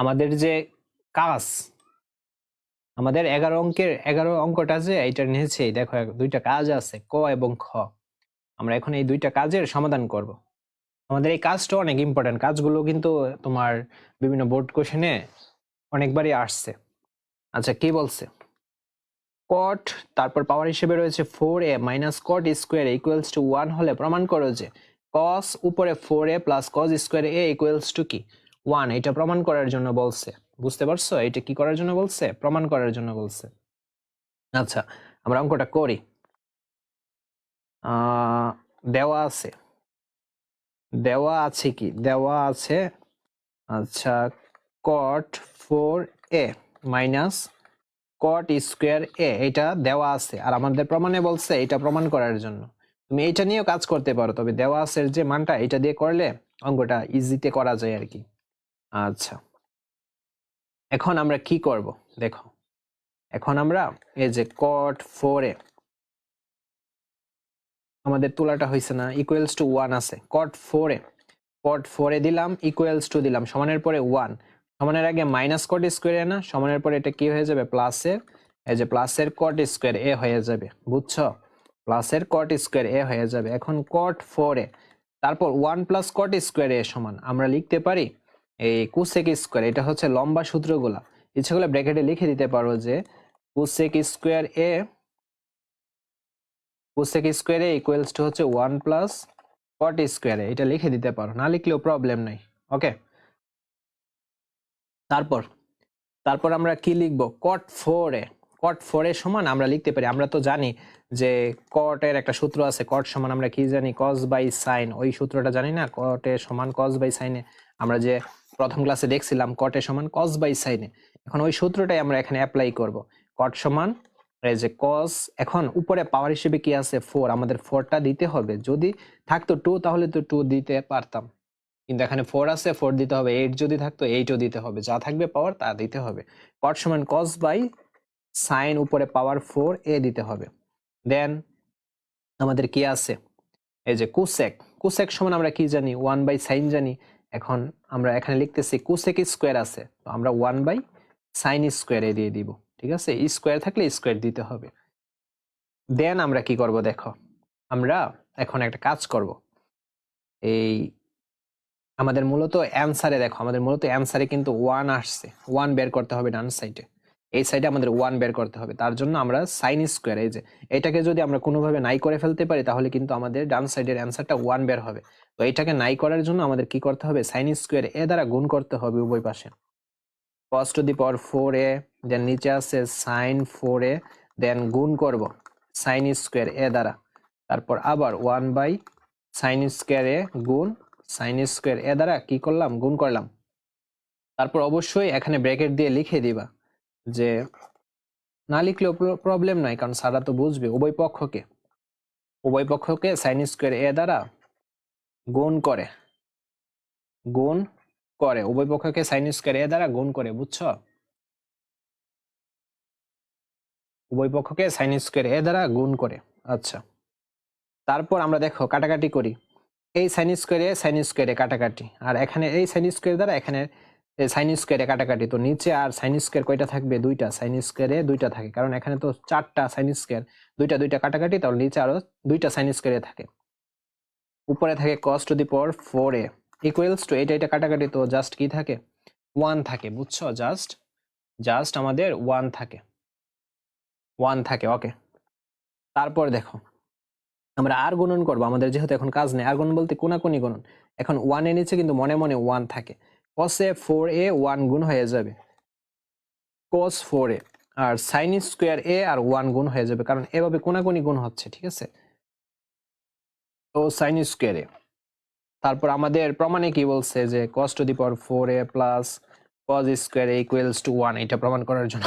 আমাদের যে কাজ, আমাদের এগারো অঙ্কের, এগারো অঙ্কটা যে এইটা নিয়েছে দেখো দুইটা কাজ আছে, ক এবং খ। আমরা এখন এই দুইটা কাজের সমাধান করব। আমাদের এই কাজটা অনেক ইম্পর্টেন্ট কাজগুলো কিন্তু তোমার বিভিন্ন বোর্ড কোশ্চেনে অনেকবারই আসছে। আচ্ছা কি বলছে? কট তারপর পাওয়ার হিসেবে রয়েছে four A minus cot square equals to one হলে প্রমাণ করো যে কস উপরে four A plus cos square A equals to কি? ওয়ান এটা প্রমাণ করার জন্য বলছে। বুঝতে পারছ? এটা কি করার জন্য বলছে? প্রমাণ করার জন্য বলছে। আচ্ছা আমরা অঙ্কটা করি। দেওয়া আছে। দেওয়া আছে কি? দেওয়া আছে আচ্ছা cot four A minus cot square A এটা দেওয়া আছে। আর আমাদের প্রমাণে বলছে, এটা প্রমাণ করার জন্য। তুমি এইটা নিয়েও কাজ করতে পারো, তবে দেওয়া আছে যে মানটা, এটা দিয়ে করলে অঙ্কটা ইজিতে করা যায় আর কি। আচ্ছা। এখন আমরা কি করব? দেখো। এখন আমরা এই যে কট ফোর আমাদের তোলাটা হয়েছে না ইকুয়ালস টু ওয়ান আছে। কট ফোর কট ফোরে দিলাম ইকুয়ালস টু দিলাম, সমানের পরে ওয়ান সমানের আগে মাইনাস কট স্কোয়ারে না, সমানের পরে এটা কি হয়ে যাবে? প্লাসের এই যে প্লাসের কট স্কোয়ার এ হয়ে যাবে, বুঝছ? প্লাসের কট স্কোয়ার এ হয়ে যাবে। এখন কট ফোর তারপর one plus cot square A সমান। আমরা লিখতে পারি এই কুসেক স্কোয়ার, এটা হচ্ছে লম্বা সূত্রগুলা। ইচ্ছে করলে ব্র্যাকেটে লিখে দিতে পারো যে cosec square A, cosec square A equals to হচ্ছে ওয়ান প্লাস কট স্কোয়ার এটা লিখে দিতে পারো, না লিখলেও প্রবলেম নাই ওকে তারপর তারপর আমরা কি লিখব? কট ফোর কট ফোর এর সমান আমরা লিখতে পারি, আমরা তো জানি যে কটের একটা সূত্র আছে কট সমান আমরা কি জানি? কস বাই সাইন ওই সূত্রটা জানি না? কটের সমান কস বাই সাইনে আমরা যে প্রথম ক্লাসে দেখছিলাম কটের সমান কস বাই সাইনে এখন ওই সূত্রটাই আমরা এখানে অ্যাপ্লাই করব। কট সমান এই যে কস এখন উপরে পাওয়ার হিসেবে কি আছে? ফোর আমাদের ফোরটা দিতে হবে। যদি থাকতো টু তাহলে তো টু দিতে পারতাম। কিন্তু এখানে ফোর আছে ফোর দিতে হবে এইট যদি থাকতো এইটও দিতে হবে। যা থাকবে পাওয়ার তা দিতে হবে। কট সমান কস বাই সাইন উপরে পাওয়ার ফোর এ দিতে হবে। দেন আমাদের কি আছে? এই যে কুসেক কুসেক সমান আমরা কি জানি? ওয়ান বাই সাইন জানি। এখন আমরা এখানে লিখতেছি কুসেক স্কোয়ার আছে, তো আমরা ওয়ান বাই সাইন স্কোয়ার দিয়ে দিব, ঠিক আছে? স্কোয়ার থাকলে স্কোয়ার দিতে হবে। দেন আমরা কি করব দেখো? আমরা এখন একটা কাজ করব। এই আমাদের মূলত অ্যান্সারে দেখো, আমাদের মূলত অ্যান্সারে কিন্তু ওয়ান আসছে ওয়ান বের করতে হবে ডান সাইডে এই সাইডে আমাদের ওয়ান বের করতে হবে, তার জন্য আমরা সাইন স্কোয়ার এই যে এটাকে যদি আমরা কোনোভাবে নাই করে ফেলতে পারি, তাহলে কিন্তু আমাদের ডান সাইডের অ্যান্সারটা ওয়ান বের হবে। তো এটাকে নাই করার জন্য আমাদের কি করতে হবে? সাইন স্কোয়ার এ দ্বারা গুণ করতে হবে উভয় পাশে। কস to the power four A দেন নিচে আছে সাইন ফোর এ দেন গুণ করব সাইন স্কোয়ার এ দ্বারা। তারপর আবার one by sine square A গুণ সাইন স্কোয়ার এ দ্বারা কি করলাম? গুণ করলাম। তারপর অবশ্যই এখানে ব্র্যাকেট দিয়ে লিখে দিবা যে না লিখলেও প্রবলেম নাই, কারণ সারা তো বুঝবে উভয় পক্ষকে। উভয় পক্ষকে সাইন স্কোয়ার এ দ্বারা গুণ করে। গুণ করে। উভয় পক্ষকে সাইন স্কোয়ার এ দ্বারা গুণ করে, বুঝছ? উভয় পক্ষকে সাইন স্কোয়ার এ দ্বারা গুণ করে। আচ্ছা। তারপর আমরা দেখো কাটাকাটি করি। এই সাইন স্কোয়ারে সাইন স্কোয়ারে কাটাকাটি। আর এখানে এই সাইন স্কোয়ার দ্বারা এখানে সাইন স্কোয়ারে কাটাকাটি। তো নিচে আর সাইন স্কোয়ার কয়টা থাকবে? দুইটা। সাইন স্কোয়ারে দুইটা থাকে। কারণ এখানে তো চারটা সাইন স্কোয়ার দুইটা দুইটা কাটাকাটি, তাহলে নিচে আরও দুইটা সাইন স্কোয়ারে থাকে। উপরে থাকে cos to the power four A equals to এটা এটা কাটাকাটি তো জাস্ট কি থাকে? ওয়ান থাকে, বুঝছ? জাস্ট জাস্ট আমাদের ওয়ান থাকে। ওয়ান থাকে ওকে তারপর দেখো, আমরা আর গুণন করব, আমাদের যেহেতু এখন কাজ নেই আর গুণন বলতে কোনাকুনি গুণন। এখন ওয়ানের নিচে কিন্তু মনে মনে ওয়ান থাকে। কসে ফোর এ ওয়ান গুণ হয়ে যাবে। কস ফোর এ আর সাইন স্কোয়ার এ আর ওয়ান গুণ হয়ে যাবে, কারণ এভাবে কোনাকুনি গুণ হচ্ছে, ঠিক আছে? তো সাইন স্কোয়ার তারপর আমাদের প্রমাণে কি বলছে যে cos to the power four A plus cos square equals to one এটা প্রমাণ করার জন্য।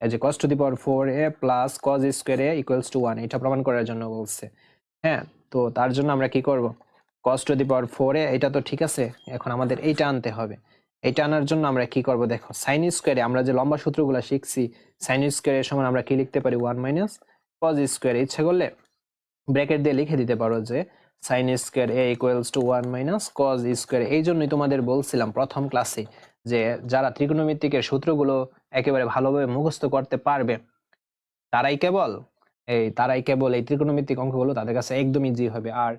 এই যে cos to the power four A plus cos square A equals to one এটা প্রমাণ করার জন্য বলছে। হ্যাঁ তো তার জন্য আমরা কি করব? কস টু দি পাওয়ার ফোর এ, এটা তো ঠিক আছে, এখন আমাদের এইটা আনতে হবে। এইটা আনার জন্য আমরা কি করব দেখো সাইন স্কোয়ারে আমরা যে লম্বা সূত্রগুলো শিখছি সাইন স্কোয়ারের সমান আমরা কি লিখতে পারি? ওয়ান মাইনাস কজ স্কোয়ারে ইচ্ছা করলে ব্র্যাকেট দিয়ে লিখে দিতে পারো যে sine square A equals to one minus cos square এই জন্যই তোমাদের বলছিলাম প্রথম ক্লাসে যে যারা ত্রিকোণমিতিকের সূত্রগুলো একেবারে ভালোভাবে মুখস্থ করতে পারবে, তারাই কেবল, এই তারাই কেবল এই ত্রিকোণমিতিক অঙ্কগুলো তাদের কাছে একদম ইজি হবে। আর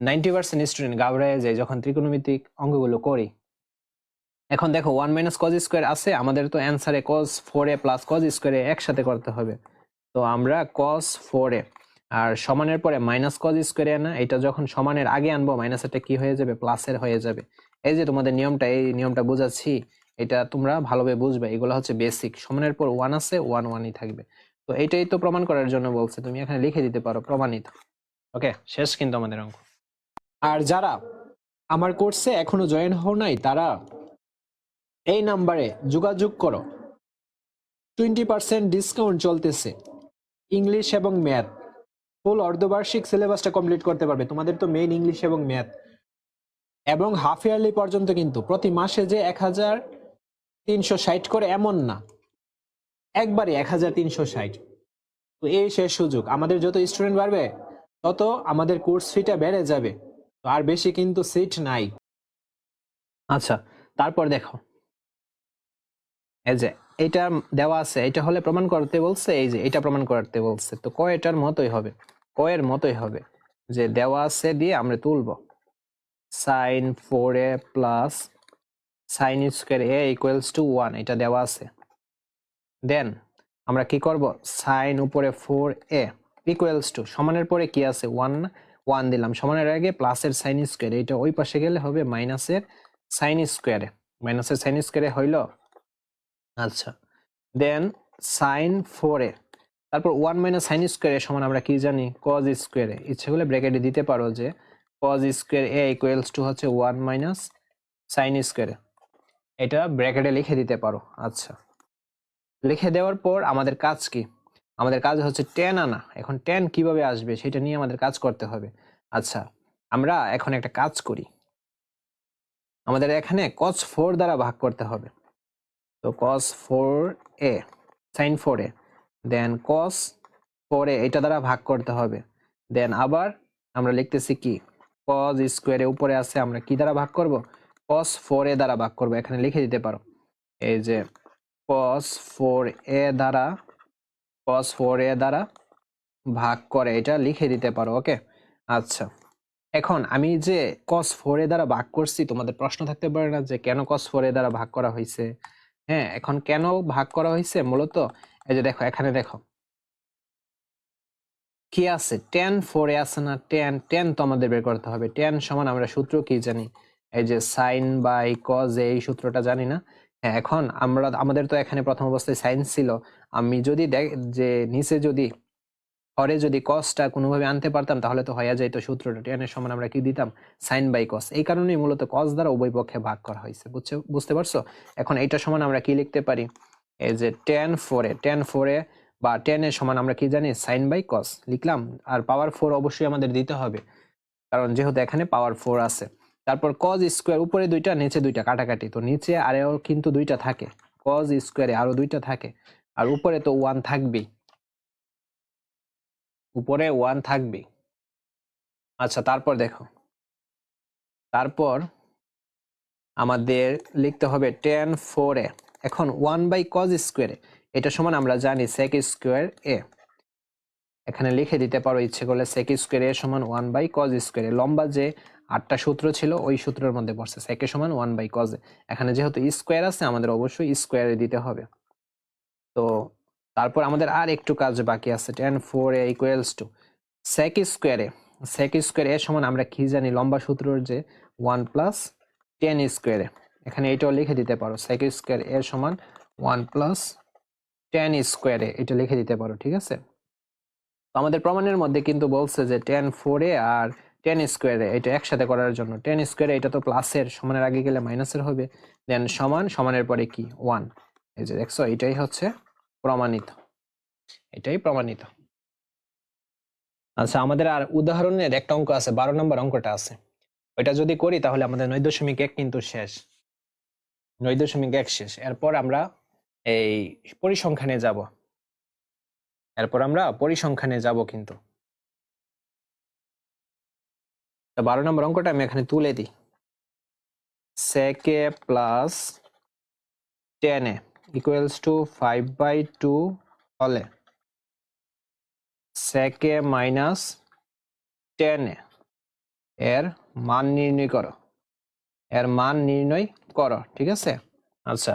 নাইনটি পার্সেন্ট স্টুডেন্ট ঘাবড়ায় যায় যখন ত্রিকোণমিতিক অঙ্কগুলো করি। এখন দেখো ওয়ান মাইনাস কজ স্কোয়ার আছে, আমাদের তো অ্যান্সারে cos four A plus cos স্কোয়ারে একসাথে করতে হবে। তো আমরা কজ ফোর এ আর সমানের পরে মাইনাস কজ স্কোয়ারে আনা, এটা যখন সমানের আগে আনব মাইনাসেরটা কি হয়ে যাবে? প্লাসের হয়ে যাবে। এই যে তোমাদের নিয়মটা, এই নিয়মটা বোঝাচ্ছি, এটা তোমরা ভালোভাবে বুঝবে। এগুলো হচ্ছে বেসিক সমানের পর ওয়ান আছে ওয়ান ওয়ানই থাকবে। তো এইটাই তো প্রমাণ করার জন্য বলছে, তুমি এখানে লিখে দিতে পারো, প্রমাণিত। ওকে শেষ কিন্তু আমাদের অঙ্ক। আর যারা আমার কোর্সে এখনও জয়েন হও নাই, তারা এই নাম্বারে যোগাযোগ করো। টোয়েন্টি পার্সেন্ট ডিসকাউন্ট চলতেছে। ইংলিশ এবং ম্যাথ ফুল অর্ধবার্ষিক সিলেবাসটা কমপ্লিট করতে পারবে। তোমাদের তো মেইন ইংলিশ এবং ম্যাথ এবং হাফ ইয়ারলি পর্যন্ত কিন্তু প্রতি মাসে যে এক হাজার তিনশো ষাট করে এমন না। একবারে এক হাজার তিনশো ষাট। তো এই শেষ সুযোগ। আমাদের যত স্টুডেন্ট বাড়বে, তত আমাদের কোর্স ফিটা বেড়ে যাবে। তো আর বেশি কিন্তু সিট নাই। আচ্ছা তারপর দেখো। এই যে, এটা দেওয়া আছে। এটা হলে প্রমাণ করতে বলছে, এই যে, এটা প্রমাণ করতে বলছে। তো কয়টার মতোই হবে? কয়ের মতোই হবে। যে দেওয়া আছে দিয়ে আমরা তুলবো। Sine four A plus sine square A equals to one এটা দেওয়া আছে। দেন আমরা কি করব? সাইন উপরে ফোর এ ইকুয়ালস টু সমানের পরে কি আছে? ওয়ান ওয়ান দিলাম। সমানের আগে প্লাসের সাইন স্কোয়ার এটা ওই পাশে গেলে হবে মাইনাসের সাইন স্কোয়ারে মাইনাসের সাইন স্কোয়ারে হইল? আচ্ছা। দেন সাইন ফোর এ তারপর ওয়ান মাইনাস সাইন স্কোয়ারের সমান আমরা কি জানি? কজ স্কোয়ারে ইচ্ছে করলে ব্র্যাকেটে দিতে পারো যে cos square A equals to হচ্ছে ওয়ান মাইনাস সাইন স্কোয়ারে এটা ব্র্যাকেটে লিখে দিতে পারো। আচ্ছা। লিখে দেওয়ার পর আমাদের কাজ কি? আমাদের কাজ হচ্ছে টেন আনা। এখন টেন কীভাবে আসবে সেটা নিয়ে আমাদের কাজ করতে হবে। আচ্ছা আমরা এখন একটা কাজ করি। আমাদের এখানে কজ ফোর দ্বারা ভাগ করতে হবে। তো cos 4a sin 4a দেন cos 4a এটা দ্বারা ভাগ করতে হবে। দেন আবার আমরা লিখতেছি কি? Cos স্কোয়ারে উপরে আছে, আমরা কি দ্বারা ভাগ করব? Cos 4a দ্বারা ভাগ করব। এখানে লিখে দিতে পারো। এই যে cos 4a দ্বারা, cos 4a দ্বারা ভাগ করে এটা লিখে দিতে পারো, ওকে? আচ্ছা। এখন আমি যে কস ফোর এ দ্বারা ভাগ করছি, তোমাদের প্রশ্ন থাকতে পারে না যে কেন কস ফোর এ দ্বারা ভাগ করা হয়েছে হ্যাঁ এখন কেন ভাগ করা হয়েছে মূলত এই যে দেখো, এখানে দেখো। কি আছে? টেন ফোরে আছে না? টেন টেন তো আমাদের বের করতে হবে। টেন সমান আমরা সূত্র কি জানি? এই যে সাইন বাই কজ এই সূত্রটা জানি না। হ্যাঁ এখন আমরা, আমাদের তো এখানে প্রথম অবস্থায় সাইন ছিল। আমি যদি দেখ, যে নিচে যদি, পরে যদি কসটা কোনোভাবে আনতে পারতাম, তাহলে তো হয়ে যাইতো সূত্রটা। টেনের সমান আমরা কি দিতাম? সাইন বাই কস এই কারণেই মূলত কস দ্বারা উভয় পক্ষে ভাগ করা হয়েছে। বুঝছে? বুঝতে পারছ? এখন এইটা সমান আমরা কি লিখতে পারি? এই যে টেন ফোরে টেন ফোরে বা টেন এর সমান আমরা কি জানি? সাইন বাই কস লিখলাম। আর পাওয়ার ফোর অবশ্যই আমাদের দিতে হবে। কারণ যেহেতু এখানে পাওয়ার ফোর আছে। তারপর কজ স্কোয়ার উপরে দুইটা, নিচে দুইটা কাটাকাটি। তো নিচে আরও কিন্তু দুইটা থাকে। কজ স্কোয়ারে আরও দুইটা থাকে। আর উপরে তো ওয়ান থাকবেই। উপরে ওয়ান থাকবে আচ্ছা তারপর দেখো। তারপর আমাদের লিখতে হবে টেন ফোর এখন ওয়ান বাই কজ স্কোয়ারে এটা সমান আমরা জানি সেক স্কোয়ার এ এখানে লিখে দিতে পারো ইচ্ছে করলে সেক স্কোয়ার এ সমান ওয়ান বাই কজ স্কোয়ারে লম্বা যে আটটা সূত্র ছিল, ওই সূত্রের মধ্যে পড়ছে সেকে সমান ওয়ান বাই কজে এখানে যেহেতু স্কোয়ার আছে, আমাদের অবশ্যই স্কোয়ারে দিতে হবে। তো তারপর আমাদের আর একটু কাজ বাকি আছে tan four A equals to sec স্কোয়ারে সেক স্কোয়ার এর সমান আমরা কি জানি, লম্বা সূত্রের যে ওয়ান প্লাস টেন স্কোয়ারে এখানে এটাও লিখে দিতে পারো সেক স্কোয়ার এর সমান ওয়ান প্লাস টেন স্কোয়ারে এটা লিখে দিতে পারো, ঠিক আছে? তো আমাদের প্রমাণের মধ্যে কিন্তু বলছে যে টেন ফোরে আর টেন স্কোয়ারে এটা একসাথে করার জন্য। টেন স্কোয়ারে এটা তো প্লাসের সমানের আগে গেলে মাইনাসের হবে। দেন সমান, সমানের পরে কি? ওয়ান এই যে দেখছ, এটাই হচ্ছে প্রমাণিত। এটাই প্রমাণিত। আচ্ছা আমাদের আর উদাহরণের একটা অঙ্ক আছে, বারো নম্বর অঙ্কটা আছে। ওইটা যদি করি তাহলে আমাদের নয় দশমিক এক কিন্তু শেষ। নয় দশমিক এক শেষ। এরপর আমরা এই পরিসংখ্যানে যাব। এরপর আমরা পরিসংখ্যানে যাব কিন্তু। বারো নম্বর অঙ্কটা আমি এখানে তুলে দিই। সেকে plus tan A equals to five by two হলে সেকে মাইনাস টেন এর মান নির্ণয় করো। এর মান নির্ণয় করো ঠিক আছে? আচ্ছা।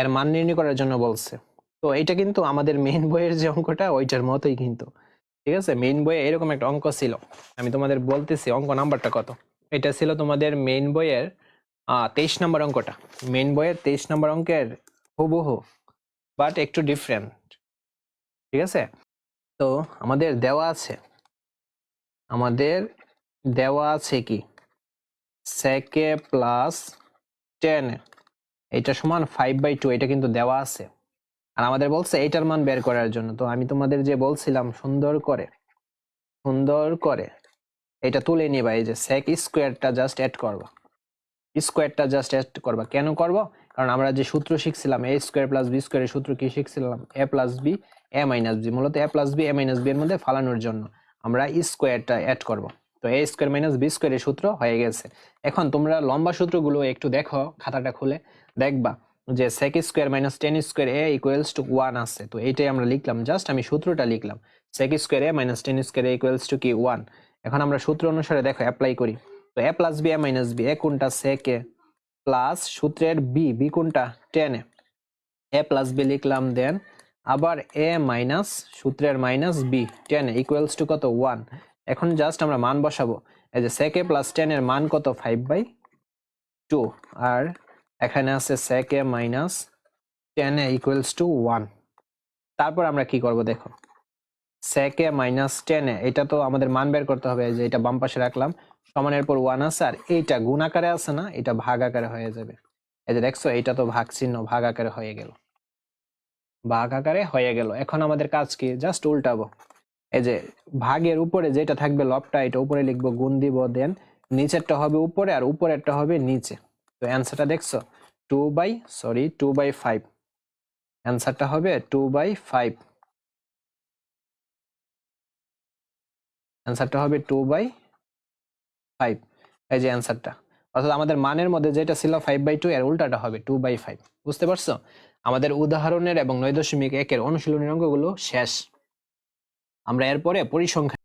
এর মান নির্ণয় করার জন্য বলছে। তো এটা কিন্তু আমাদের মেইন বইয়ের যে অঙ্কটা ওইটার মতোই কিন্তু। ঠিক আছে? মেইন বইয়ে এরকম একটা অঙ্ক ছিল। আমি তোমাদের বলতেছি অঙ্ক নাম্বারটা কত? এটা ছিল তোমাদের মেইন বইয়ের তেইশ নম্বর অঙ্কটা। মেইন বইয়ের তেইশ নম্বর অঙ্কের হুবহু বাট একটু ডিফারেন্ট ঠিক আছে? তো আমাদের দেওয়া আছে আমাদের দেওয়া আছে কি? সেকে প্লাস টেন এটা সমান ফাইভ বাই টু এটা কিন্তু দেওয়া আছে। আর আমাদের বলছে এইটার মান বের করার জন্য। তো আমি তোমাদের যে বলছিলাম, সুন্দর করে সুন্দর করে এটা তুলে নিবা। এই যে সেক স্কোয়ারটা জাস্ট অ্যাড করবা। স্কোয়ারটা জাস্ট অ্যাড করবা। কেন করব? কারণ আমরা যে সূত্র শিখছিলাম এ স্কোয়ার প্লাস বি স্কোয়ারের সূত্র কি শিখছিলাম? A plus B A minus B মূলত A plus B A minus B এর মধ্যে ফালানোর জন্য আমরা স্কোয়ারটা অ্যাড করব। তো এ স্কোয়ার মাইনাস বি স্কোয়ারের সূত্র হয়ে গেছে। এখন তোমরা লম্বা সূত্রগুলো একটু দেখো খাতাটা খুলে। দেখবা যে sec square minus tan square A equals to one আছে। তো এইটাই আমরা লিখলাম জাস্ট আমি সূত্রটা লিখলাম। Sec square A minus tan square A equals to কি? ওয়ান এখন আমরা সূত্র অনুসারে দেখো অ্যাপ্লাই করি। তো A plus B A minus B A কোনটা সেক এ প্লাস সূত্রের বি বি কোনটা? Tan A A plus B লিখলাম দেন আবার এ মাইনাস সূত্রের minus B tan equals to কত? ওয়ান এখন জাস্ট আমরা মান বসাবো। এই যে সেক প্লাস টেন এর মান কত? ফাইভ বাই টু আর এখানে আছে sec minus tan A equals to one তারপর আমরা কি করব দেখো? সেক মাইনাস টেন এটা তো আমাদের মান বের করতে হবে। যে এটা বাম পাশে রাখলাম। সমানের পর ওয়ান আছে, আর এইটা গুণ আকারে আছে না, এটা ভাগ আকারে হয়ে যাবে। এই যে দেখছ এটা তো ভাগ চিহ্ন, ভাগ আকারে হয়ে গেল। ভাগ আকারে হয়ে গেল। এখন আমাদের কাজ কি? জাস্ট উল্টাবো। এই যে ভাগের উপরে যেটা থাকবে লবটা, এটা উপরে লিখব গুণ দিব দেন নিচেরটা হবে উপরে আর উপরেরটা হবে নিচে। তো অ্যান্সারটা দেখছ? Two by sorry two by five অ্যান্সারটা হবে টু বাই ফাইভ অ্যান্সারটা হবে টু বাই ফাইভ এই যে অ্যান্সারটা অর্থাৎ আমাদের মানের মধ্যে যেটা ছিল ফাইভ বাই টু এর উল্টাটা হবে টু বাই ফাইভ বুঝতে পারছ? আমাদের উদাহরণের এবং নয় দশমিক একের অনুশীলনের অঙ্কগুলো শেষ। আমরা এরপরে পরিসংখ্যান